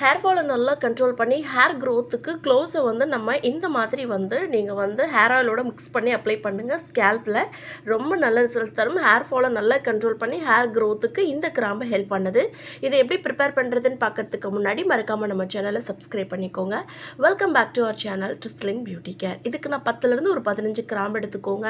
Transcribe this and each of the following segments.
Hair ஃபாலை நல்லா control பண்ணி hair க்ரோத்துக்கு க்ளோஸை வந்து நம்ம இந்த மாதிரி வந்து நீங்கள் வந்து ஹேர் ஆயிலோட மிக்ஸ் பண்ணி அப்ளை பண்ணுங்கள் ஸ்கேல்பில் ரொம்ப நல்ல ரிசல்ட் தரும் ஹேர் ஃபாலை நல்லா கண்ட்ரோல் பண்ணி ஹேர் க்ரோத்துக்கு இந்த கிராம்பு ஹெல்ப் பண்ணுது. இதை எப்படி ப்ரிப்பேர் பண்ணுறதுன்னு பார்க்கறதுக்கு முன்னாடி மறக்காமல் நம்ம சேனலை சப்ஸ்கிரைப் பண்ணிக்கோங்க. Welcome back to our channel drizzling beauty care இதுக்கு நான் பத்துலேருந்து ஒரு பதினஞ்சு கிராம்பு எடுத்துக்கோங்க.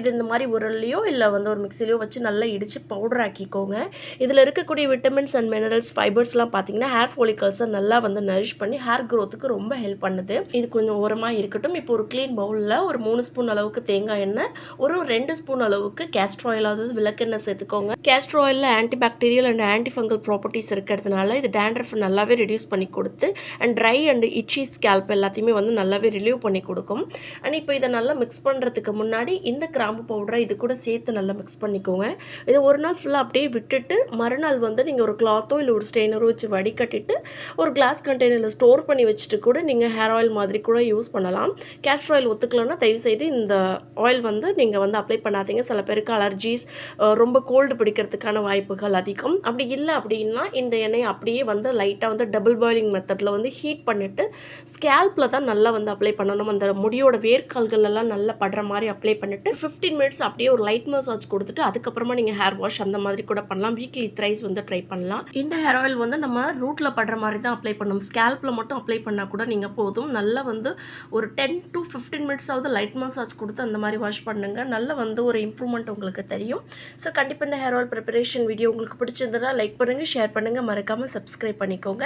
இது இந்த மாதிரி உரல்லையோ இல்லை வந்து ஒரு மிக்சிலையோ வச்சு நல்லா இடித்து பவுடர் ஆக்கிக்கோங்க. இதில் இருக்கக்கூடிய விட்டமின்ஸ் அண்ட் மினரல்ஸ் ஃபைபர்ஸ்லாம் பார்த்தீங்கன்னா ஹேர் ஃபாலிகல்ஸை நல்லா வந்து நரிஷ் பண்ணி ஹேர் க்ரோத்துக்கு ரொம்ப ஹெல்ப் பண்ணுது. இது கொஞ்சம் ஓரமாக இருக்கட்டும். இப்போ ஒரு க்ளீன் பவுலில் ஒரு மூணு ஸ்பூன் அளவுக்கு தேங்காய் எண்ணெய் ஒரு ரெண்டு ஸ்பூன் அளவுக்கு கேஸ்ட்ர் ஆயில் அதாவது விளக்கெண்ணெய் சேர்த்துக்கோங்க. கேஸ்ட்ர் ஆயிலில் anti bacterial and anti fungal properties இருக்கிறதுனால இது டேண்ட்ரஃப் நல்லாவே ரெடியூஸ் பண்ணி கொடுத்து and dry and itchy scalp எல்லாத்தையுமே வந்து நல்லாவே ரிலீவ் பண்ணி கொடுக்கும். அண்ட் இப்போ இதை நல்லா மிக்ஸ் பண்ணுறதுக்கு முன்னாடி இந்த கிராம்பு பவுடரை இது கூட சேர்த்து நல்லா மிக்ஸ் பண்ணிக்கோங்க. இதை ஒரு நாள் ஃபுல்லாக அப்படியே விட்டுட்டு மறுநாள் வந்து நீங்கள் ஒரு கிளாத்தோ இல்லை ஒரு ஸ்டெயினரோ வச்சு வடிகட்டிட்டு ஒரு கிளாஸ் கண்டெய்னரில் ஸ்டோர் பண்ணி வச்சுட்டு கூட நீங்கள் ஹேர் ஆயில் மாதிரி கூட யூஸ் பண்ணலாம். கேஸ்டர் ஆயில் ஒத்துக்கலன்னா தயவுசெய்து இந்த ஆயில் வந்து நீங்கள் வந்து அப்ளை பண்ணாதீங்க. சில பேருக்கு அலர்ஜிஸ் ரொம்ப கோல்டு பிடிக்கிறதுக்கான வாய்ப்புகள் அதிகம். அப்படி இல்லை அப்படின்னா இந்த எண்ணெயை அப்படியே வந்து லைட்டாக வந்து டபுள் பாயிலிங் மெத்தடில் வந்து ஹீட் பண்ணிவிட்டு ஸ்கேல்பில் தான் நல்லா வந்து அப்ளை பண்ணணும். அந்த முடியோட வேர்க்கால்கள் எல்லாம் நல்லா படுற மாதிரி அப்ளை பண்ணிவிட்டு ஃபிஃப்டீன் மினிட்ஸ் அப்படியே ஒரு லைட் மசாஜ் கொடுத்துட்டு அதுக்கப்புறமா நீங்கள் ஹேர் வாஷ் அந்த மாதிரி கூட பண்ணலாம். வீக்லி த்ரைஸ் வந்து ட்ரை பண்ணலாம். இந்த ஹேர் ஆயில் வந்து நம்ம ரூட்டில் படுற மாதிரி தான் அப்ளை பண்ணணும். ஸ்கேல்பில் மட்டும் அப்ளை பண்ணால் கூட நீங்கள் போதும். நல்லா வந்து ஒரு டென் டு ஃபிஃப்டீன் மினிட்ஸாவது லைட் மசாஜ் கொடுத்து அந்த மாதிரி வாஷ் பண்ணுங்கள் நல்ல வந்து ஒரு இம்ப்ரூவ்மெண்ட் உங்களுக்கு தெரியும். ஸோ கண்டிப்பாக இந்த ஹேர் ஆயில் ப்ரிப்பரேஷன் வீடியோ உங்களுக்கு பிடிச்சிருந்தா லைக் பண்ணுங்கள் ஷேர் பண்ணுங்கள் மறக்காமல் சப்ஸ்கிரைப் பண்ணிக்கோங்க.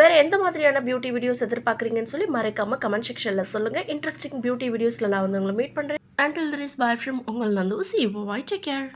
வேறு எந்த மாதிரியான பியூட்டி வீடியோஸ் எதிர்பார்க்குறீங்கன்னு சொல்லி மறக்காமல் கமெண்ட் செக்ஷனில் சொல்லுங்கள் இன்ட்ரெஸ்டிங் பியூட்டி வீடியோஸில் நான் வந்து உங்களை மீட் பண்ணுறேன் அண்டில் திஸ் பாய் ஃப்ரம் உங்கள் Nandu. See bye take care